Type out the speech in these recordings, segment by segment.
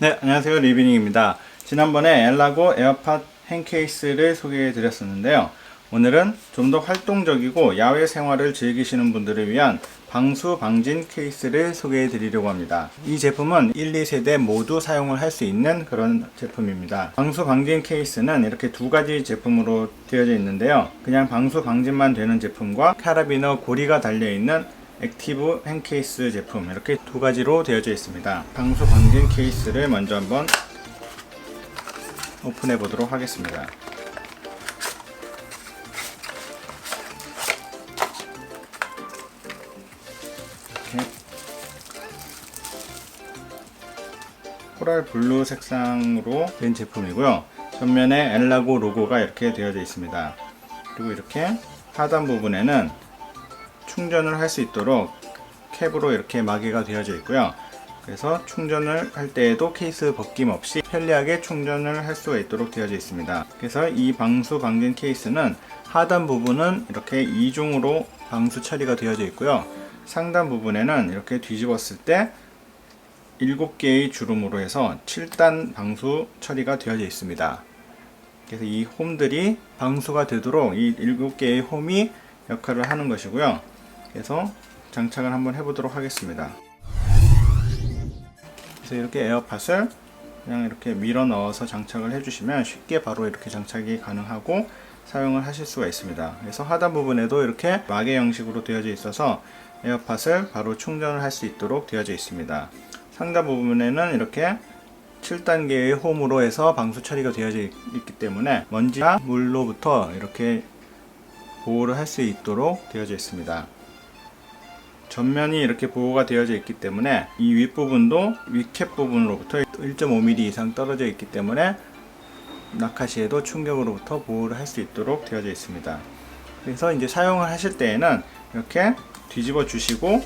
네, 안녕하세요. 리비닝입니다. 지난번에 엘라고 에어팟 핸케이스를 소개해 드렸었는데요. 오늘은 좀 더 활동적이고 야외 생활을 즐기시는 분들을 위한 방수 방진 케이스를 소개해 드리려고 합니다. 이 제품은 1, 2세대 모두 사용을 할 수 있는 그런 제품입니다. 방수 방진 케이스는 이렇게 두 가지 제품으로 되어져 있는데요. 그냥 방수 방진만 되는 제품과 카라비너 고리가 달려 있는 액티브 핸케이스 제품 이렇게 두 가지로 되어져 있습니다. 방수 방진 케이스를 먼저 한번 오픈해 보도록 하겠습니다. 코랄 블루 색상으로 된 제품이고요. 전면에 엘라고 로고가 이렇게 되어져 있습니다. 그리고 이렇게 하단 부분에는 충전을 할 수 있도록 캡으로 이렇게 마개가 되어져 있고요. 그래서 충전을 할 때에도 케이스 벗김 없이 편리하게 충전을 할수 있도록 되어져 있습니다. 그래서 이 방수 방진 케이스는 하단 부분은 이렇게 이중으로 방수 처리가 되어져 있고요. 상단 부분에는 이렇게 뒤집었을 때 7개의 주름으로 해서 7단 방수 처리가 되어져 있습니다. 그래서 이 홈들이 방수가 되도록 이 7개의 홈이 역할을 하는 것이고요. 그래서 장착을 한번 해보도록 하겠습니다. 그래서 이렇게 에어팟을 그냥 이렇게 밀어 넣어서 장착을 해주시면 쉽게 바로 이렇게 장착이 가능하고 사용을 하실 수가 있습니다. 그래서 하단 부분에도 이렇게 마개 형식으로 되어져 있어서 에어팟을 바로 충전을 할 수 있도록 되어져 있습니다. 상단 부분에는 이렇게 7단계의 홈으로 해서 방수 처리가 되어져 있- 있기 때문에 먼지나 물로부터 이렇게 보호를 할 수 있도록 되어져 있습니다. 전면이 이렇게 보호가 되어져 있기 때문에 이 윗부분도 윗캡 부분으로부터 1.5mm 이상 떨어져 있기 때문에 낙하 시에도 충격으로부터 보호를 할 수 있도록 되어져 있습니다. 그래서 이제 사용을 하실 때에는 이렇게 뒤집어 주시고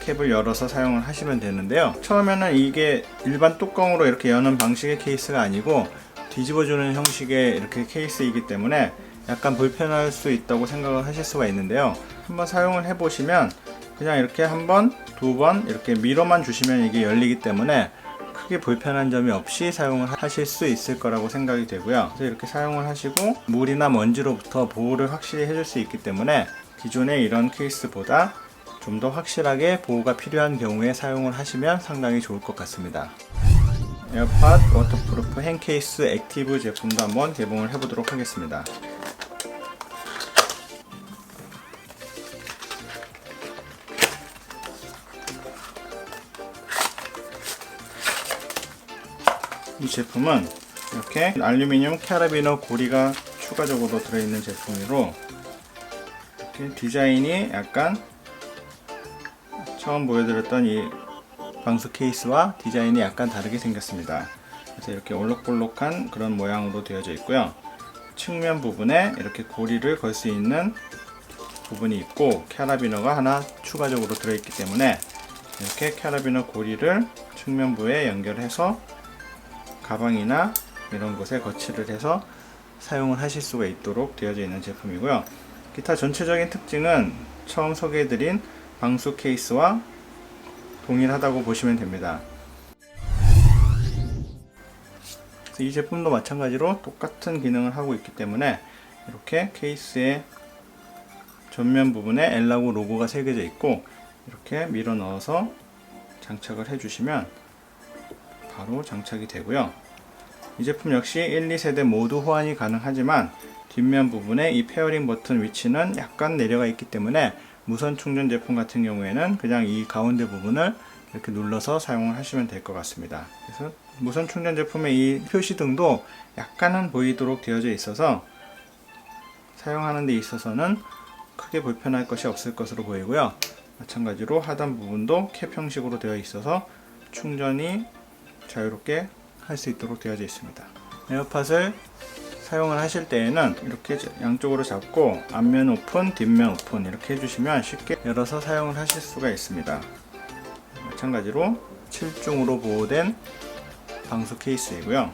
캡을 열어서 사용을 하시면 되는데요. 처음에는 이게 일반 뚜껑으로 이렇게 여는 방식의 케이스가 아니고 뒤집어주는 형식의 이렇게 케이스이기 때문에 약간 불편할 수 있다고 생각을 하실 수가 있는데요. 한번 사용을 해보시면 그냥 이렇게 한 번, 두 번 이렇게 밀어만 주시면 이게 열리기 때문에 크게 불편한 점이 없이 사용을 하실 수 있을 거라고 생각이 되고요. 그래서 이렇게 사용을 하시고 물이나 먼지로부터 보호를 확실히 해줄 수 있기 때문에 기존의 이런 케이스보다 좀 더 확실하게 보호가 필요한 경우에 사용을 하시면 상당히 좋을 것 같습니다. 에어팟 워터프루프 핸케이스 액티브 제품도 한번 개봉을 해보도록 하겠습니다. 이 제품은 이렇게 알루미늄 캐러비너 고리가 추가적으로 들어있는 제품이로 이렇게 디자인이 약간 처음 보여드렸던 이 방수 케이스와 디자인이 약간 다르게 생겼습니다. 그래서 이렇게 올록볼록한 그런 모양으로 되어져 있고요. 측면 부분에 이렇게 고리를 걸 수 있는 부분이 있고 캐러비너가 하나 추가적으로 들어있기 때문에 이렇게 캐러비너 고리를 측면부에 연결해서 가방이나 이런 곳에 거치를 해서 사용을 하실 수가 있도록 되어져 있는 제품이고요. 기타 전체적인 특징은 처음 소개해드린 방수 케이스와 동일하다고 보시면 됩니다. 이 제품도 마찬가지로 똑같은 기능을 하고 있기 때문에 이렇게 케이스의 전면 부분에 엘라고 로고가 새겨져 있고 이렇게 밀어 넣어서 장착을 해주시면 바로 장착이 되고요. 이 제품 역시 1, 2세대 모두 호환이 가능하지만 뒷면 부분에 이 페어링 버튼 위치는 약간 내려가 있기 때문에 무선 충전 제품 같은 경우에는 그냥 이 가운데 부분을 이렇게 눌러서 사용을 하시면 될 것 같습니다. 그래서 무선 충전 제품의 이 표시등도 약간은 보이도록 되어져 있어서 사용하는 데 있어서는 크게 불편할 것이 없을 것으로 보이고요. 마찬가지로 하단 부분도 캡 형식으로 되어 있어서 충전이 자유롭게 할 수 있도록 되어져 있습니다. 에어팟을 사용을 하실 때에는 이렇게 양쪽으로 잡고 앞면 오픈, 뒷면 오픈 이렇게 해주시면 쉽게 열어서 사용을 하실 수가 있습니다. 마찬가지로 7중으로 보호된 방수 케이스이고요.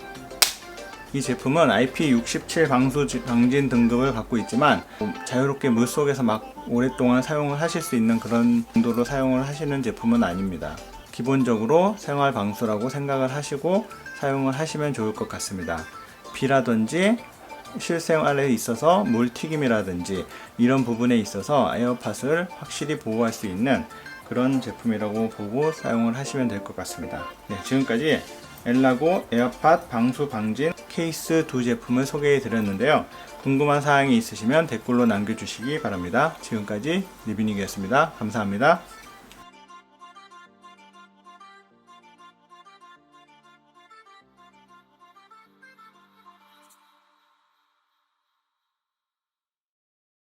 이 제품은 IP67 방수 지- 방진 등급을 갖고 있지만 자유롭게 물 속에서 막 오랫동안 사용을 하실 수 있는 그런 정도로 사용을 하시는 제품은 아닙니다. 기본적으로 생활 방수라고 생각을 하시고 사용을 하시면 좋을 것 같습니다. 비라든지 실생활에 있어서 물 튀김이라든지 이런 부분에 있어서 에어팟을 확실히 보호할 수 있는 그런 제품이라고 보고 사용을 하시면 될 것 같습니다. 네, 지금까지 엘라고 에어팟 방수 방진 케이스 두 제품을 소개해 드렸는데요. 궁금한 사항이 있으시면 댓글로 남겨주시기 바랍니다. 지금까지 리비닉이었습니다. 감사합니다.